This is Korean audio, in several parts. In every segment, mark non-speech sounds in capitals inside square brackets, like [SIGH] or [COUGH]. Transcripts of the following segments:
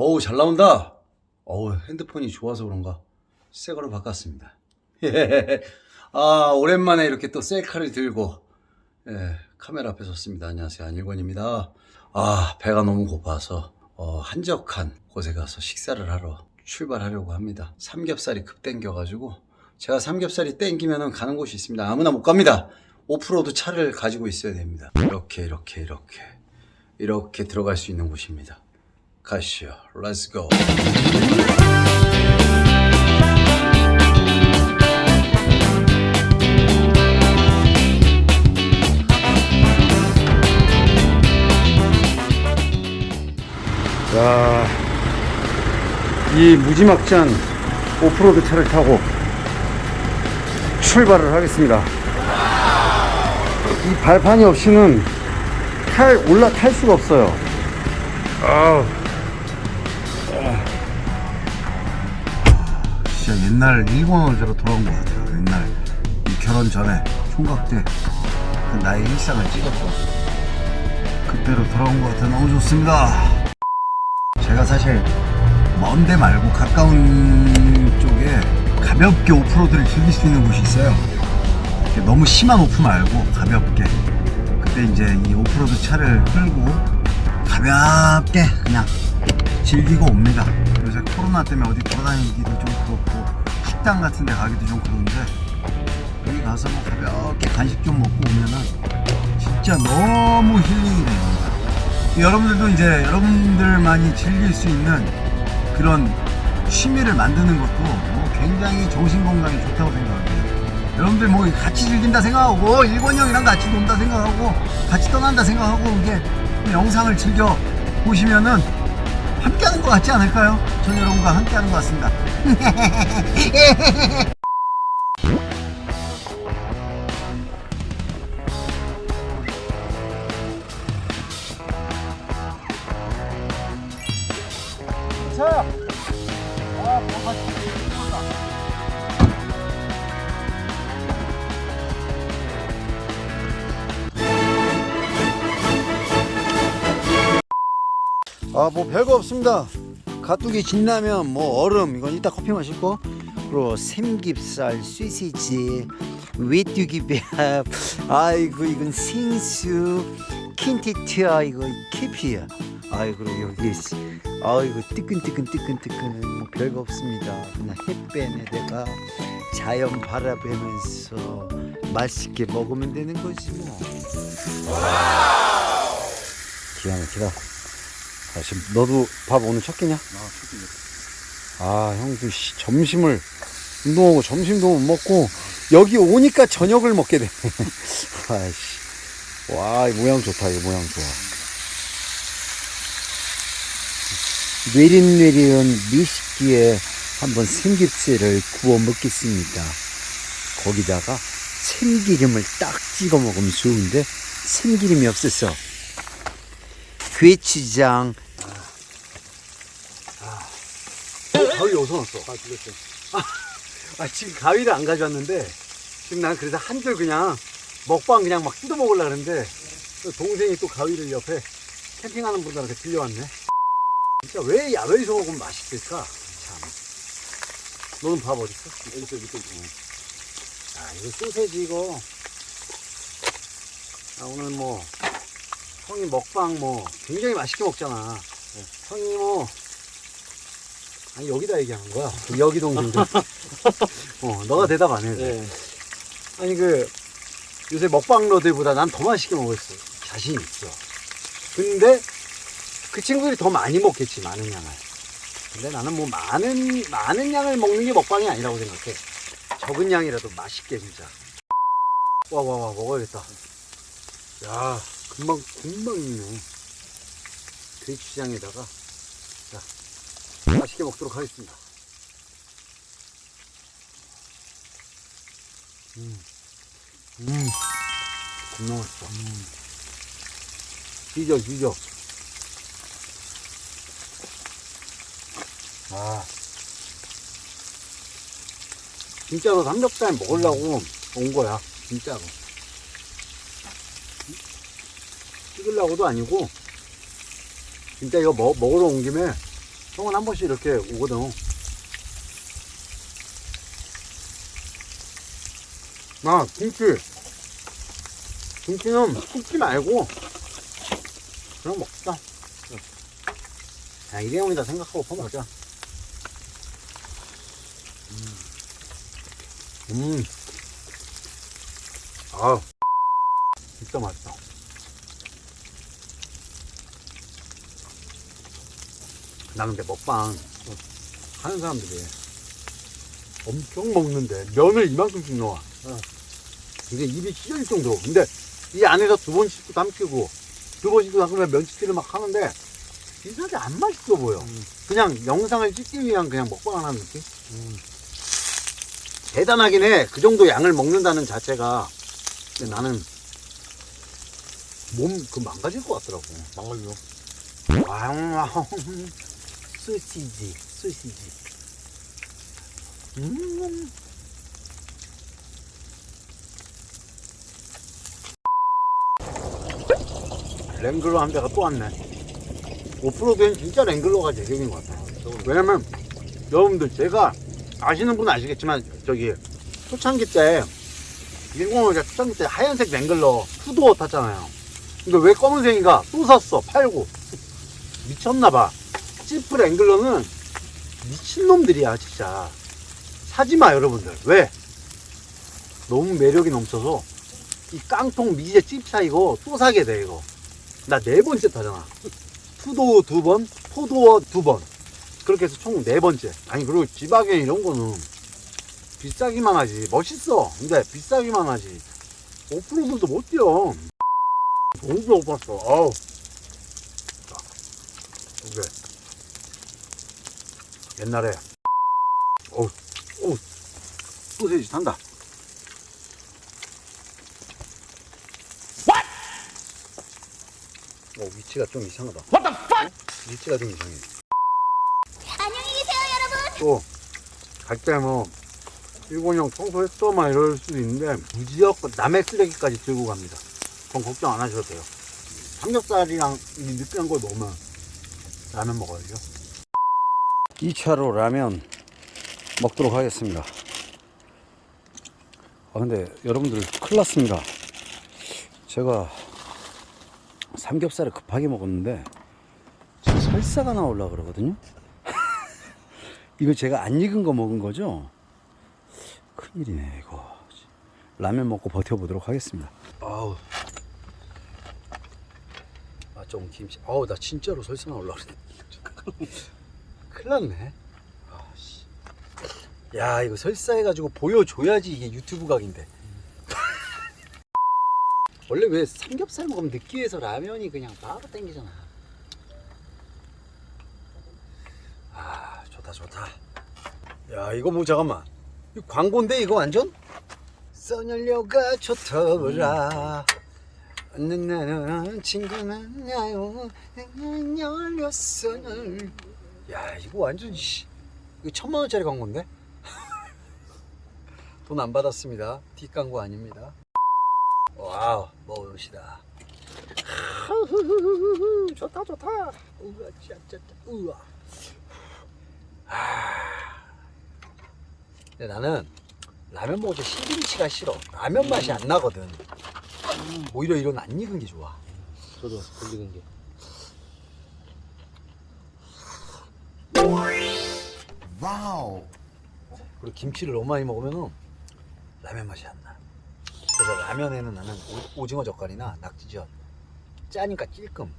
어우, 잘 나온다. 어우, 핸드폰이 좋아서 그런가. 새 거로 바꿨습니다. [LAUGHS] 아, 오랜만에 이렇게 또 셀카를 들고, 예, 카메라 앞에 섰습니다. 안녕하세요. 안일권입니다. 아, 배가 너무 고파서, 어, 한적한 곳에 가서 식사를 하러 출발하려고 합니다. 삼겹살이 급 땡겨가지고, 제가 삼겹살이 땡기면은 가는 곳이 있습니다. 아무나 못 갑니다. 오프로드 차를 가지고 있어야 됩니다. 이렇게, 이렇게, 이렇게. 이렇게 들어갈 수 있는 곳입니다. 가시죠. Let's go. 자, 이 무지막지한 오프로드 차를 타고 출발을 하겠습니다. 이 발판이 없이는 탈, 올라탈 수가 없어요. 아우. 진짜 옛날 일본 어제로 돌아온 것 같아요. 옛날 이 결혼 전에 총각 때 그 나의 일상을 찍었던 그때로 돌아온 것 같아 너무 좋습니다. 제가 사실 먼데 말고 가까운 쪽에 가볍게 오프로드를 즐길 수 있는 곳이 있어요. 너무 심한 오프 말고 가볍게. 그때 이제 이 오프로드 차를 끌고 가볍게 그냥 즐기고 옵니다. 요새 코로나 때문에 어디 돌아다니기도 좀 그렇고 식당 같은 데 가기도 좀 그런데 여기 가서 뭐 가볍게 간식 좀 먹고 오면은 진짜 너무 힐링이 됩니다. 여러분들도 이제 여러분들만이 즐길 수 있는 그런 취미를 만드는 것도 뭐 굉장히 정신 건강에 좋다고 생각합니다. 여러분들 뭐 같이 즐긴다 생각하고 일본 형이랑 같이 논다 생각하고 같이 떠난다 생각하고 이게 영상을 즐겨 보시면은 함께하는 것 같지 않을까요? 전 여러분과 함께하는 것 같습니다. [LAUGHS] 자, 아, 뭐가 아, 뭐 별거 없습니다. 가뚜기 진라면, 뭐 얼음, 이건 이따 커피 마실 거. 그리고 삼겹살, 소시지, 외뚜기밥, 아이고 이건 생수, 킨티티아 이거 캐피야. 아이고 여기, 아이고 뜨끈뜨끈 뜨끈뜨끈 뭐 별거 없습니다. 그냥 햇볕에다가 자연 바라보면서 맛있게 먹으면 되는 거지 뭐. 기가 막히다. 아, 지금 너도 밥 오늘 첫 끼냐? 아, 형도 씨, 점심을 운동하고 점심도 못 먹고 여기 오니까 저녁을 먹게 되네. [LAUGHS] 아씨, 와, 이 모양 좋다. 이 모양 좋아. 뇌린뇌린 미식기에 한번 삼겹살을 구워 먹겠습니다. 거기다가 참기름을 딱 찍어 먹으면 좋은데 참기름이 없어서 괴치장 가위 어디서 났어? 아, 죽였어. 아, 아, 지금 가위를 안 가져왔는데, 지금 난 그래서 한 줄 그냥 먹방 그냥 막 뜯어 먹으려고 하는데, 동생이 또 가위를 옆에 캠핑하는 분들한테 빌려왔네. 진짜 왜 야외에서 먹으면 맛있을까? 참. 너는 밥 어딨어? 여기 있어, 밑에 있어. 아, 이거 소세지 이거. 아, 오늘 뭐, 형이 먹방 뭐, 굉장히 맛있게 먹잖아. 네. 형이 뭐, 아니 여기다 얘기하는 거야. 그 여기 동생들. [LAUGHS] 어, 너가 대답 안 해. 네. 아니 그 요새 먹방러들보다 난 더 맛있게 먹었어. 자신 있어. 근데 그 친구들이 더 많이 먹겠지 많은 양을. 근데 나는 뭐 많은 많은 양을 먹는 게 먹방이 아니라고 생각해. 적은 양이라도 맛있게 진짜. 와 와 와 먹어야겠다. 야 금방 금방 익네. 돼지장에다가 자 맛있게 먹도록 하겠습니다. 음, 음, 겁나 맛있다. 음. 뒤져, 뒤져. 아, 진짜로 삼겹살 먹으려고 온 거야, 진짜로. 찍으려고도 아니고, 진짜 이거 먹, 먹으러 온 김에 형은 한 번씩 이렇게 오거든. 아, 김치. 김치는 굽지 말고, 그냥 먹자. 야, 일회용이다 생각하고 퍼먹자. 음. 음. 아 진짜 맛있다. 나 근데 먹방 하는 사람들이 엄청 먹는데 면을 이만큼씩 넣어. 이게 입이 찢어질 정도로. 근데 이 안에서 두 번 씻고 삼키고 두 번 씻고 삼키면 면치기를 막 하는데 이상하게 안 맛있어 보여. 그냥 영상을 찍기 위한 그냥 먹방을 하는 느낌? 대단하긴 해. 그 정도 양을 먹는다는 자체가. 근데 나는 몸 그 망가질 것 같더라고. 와우. 소시지, 소시지. 음. 랭글러 한 대가 또 왔네. 오프로드엔 진짜 랭글러가 제격인 것 같아요. 왜냐면 여러분들 제가 아시는 분은 아시겠지만 저기 초창기 때 105가 초창기 때 하얀색 랭글러 푸드워 탔잖아요. 근데 왜 검은색인가? 또 샀어. 팔고. 미쳤나봐. 지프 랭글러는 미친놈들이야, 진짜. 사지마, 여러분들. 왜? 너무 매력이 넘쳐서 이 깡통 미제 찝차 이거 또 사게 돼, 이거. 나 네 번째 타잖아. 푸도어 두 번, 포도어 두 번. 그렇게 해서 총 네 번째. 아니, 그리고 지바겐 이런 거는 비싸기만 하지. 멋있어. 근데 비싸기만 하지. 오프로드도 못 뛰어. 너무 배고팠어. 아우. 자, 두 개. 옛날에, 어우, 어우, 소세지 탄다. 어, 위치가 좀 이상하다. What the fuck? 위치가 좀 이상해. 안녕히 계세요, 여러분. 또, 갈때 뭐, 일본형 청소했어? 막 이럴 수도 있는데, 무지역 남의 쓰레기까지 들고 갑니다. 그건 걱정 안 하셔도 돼요. 삼겹살이랑 이 느끼한 걸 먹으면 라면 먹어야죠. 2차로 라면 먹도록 하겠습니다. 아, 근데 여러분들 큰일 났습니다. 제가 삼겹살을 급하게 먹었는데, 설사가 나오려고 그러거든요. [LAUGHS] 이거 제가 안 익은 거 먹은 거죠? 큰일이네, 이거. 라면 먹고 버텨보도록 하겠습니다. 아우. 아, 좀 김치. 아우, 나 진짜로 설사 나오려고 그래. 큰일 났네. 아, 씨. 야, 이거 설사해가지고 보여줘야지 이게 유튜브 각인데. 원래 왜 삼겹살 먹으면 느끼해서 라면이 그냥 바로 땡기잖아. 아, 좋다, 좋다. 야, 이거 뭐, 잠깐만. 이거 광고인데, 이거 완전? 써연료가 좋더라. 나는 친구는 야요 연료 써널. 야, 이거 완전, 씨. 이거 천만 원짜리 광고인데? [LAUGHS] 돈 안 받았습니다. 뒷광고 아닙니다. 와우, 먹읍시다. [LAUGHS] 좋다, 좋다. 우와, 짜짜짜, 우와. 아. 나는 라면 먹을 때 신김치가 싫어. 라면 맛이 안 나거든. 오히려 이런 안 익은 게 좋아. 저도 걸리는 게. 와우. 그리고 김치를 너무 많이 먹으면은 라면 맛이 안 나. 그래서 라면에는 나는 오, 징어 젓갈이나 낙지젓 짜니까 찔끔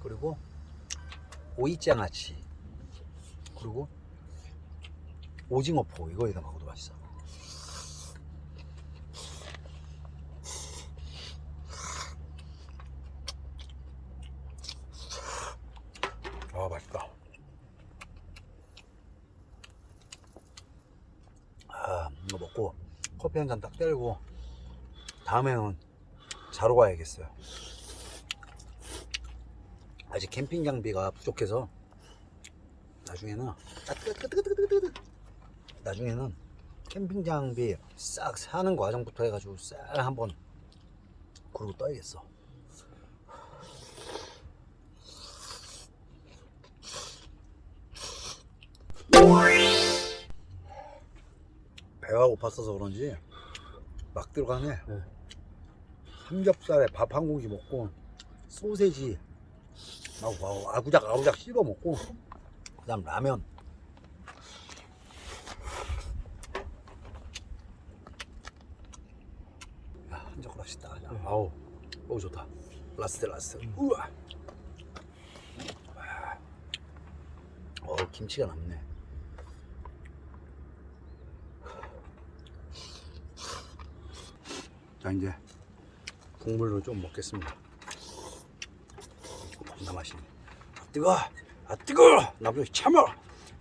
그리고 오이장아찌 그리고 오징어포 이거에다 먹어도 맛있어. 아 맛있다. 아, 이거 먹고 커피 한 잔 딱 때리고 다음에는 자러 가야겠어요. 아직 캠핑 장비가 부족해서 나중에는 아. 나중에는 캠핑 장비 싹 사는 과정부터 해가지고 싹 한번 그러고 떠야겠어. 고팠어서 그런지 막 들어가네. 네. 삼겹살에 밥 한 공기 먹고 소세지 막 와- 아구작 아구작 씹어 먹고 그다음 라면. 야, 한 젓가락 가자. 네. 아우, 너무 좋다. 라스트 라스트. 우와. 어, 김치가 남네. 자, 이제 국물로 좀 먹겠습니다. 겁나 맛있네. 아, 뜨거! 아, 뜨거! 나도 참아!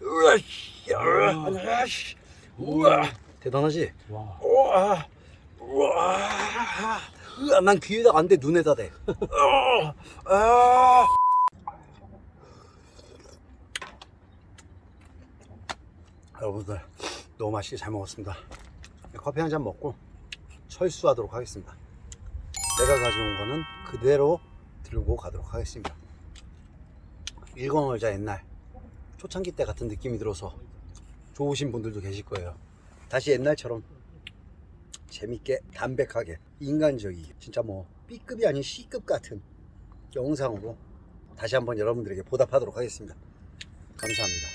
으아, 씨, 으아, 씨. 우와, 대단하지? 와. 우와, 우와, 으아, 난 귀에다 안 돼, 눈에다 대. 아, 아. 여러분들 너무 맛있게 잘 먹었습니다. 커피 한 잔 먹고 철수하도록 하겠습니다. 내가 가져온 거는 그대로 들고 가도록 하겠습니다. 일광월자 옛날 초창기 때 같은 느낌이 들어서 좋으신 분들도 계실 거예요. 다시 옛날처럼 재밌게 담백하게 인간적이게 진짜 뭐 B급이 아닌 C급 같은 영상으로 다시 한번 여러분들에게 보답하도록 하겠습니다. 감사합니다.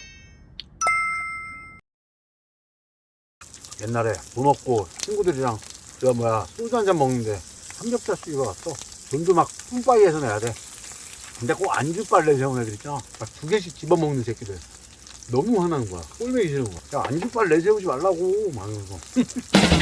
옛날에 문 없고 친구들이랑 저 뭐야 소주 한 잔 먹는데 삼겹살 수위가 왔어. 돈도 막 뿜빠이해서 내야 돼. 근데 꼭 안주 빨래 세운 애들 있잖아. 막 두 개씩 집어 먹는 새끼들. 너무 화나는 거야. 꼴보기 싫은 거야. 야 안주 빨래 세우지 말라고 막 이러면서. [LAUGHS]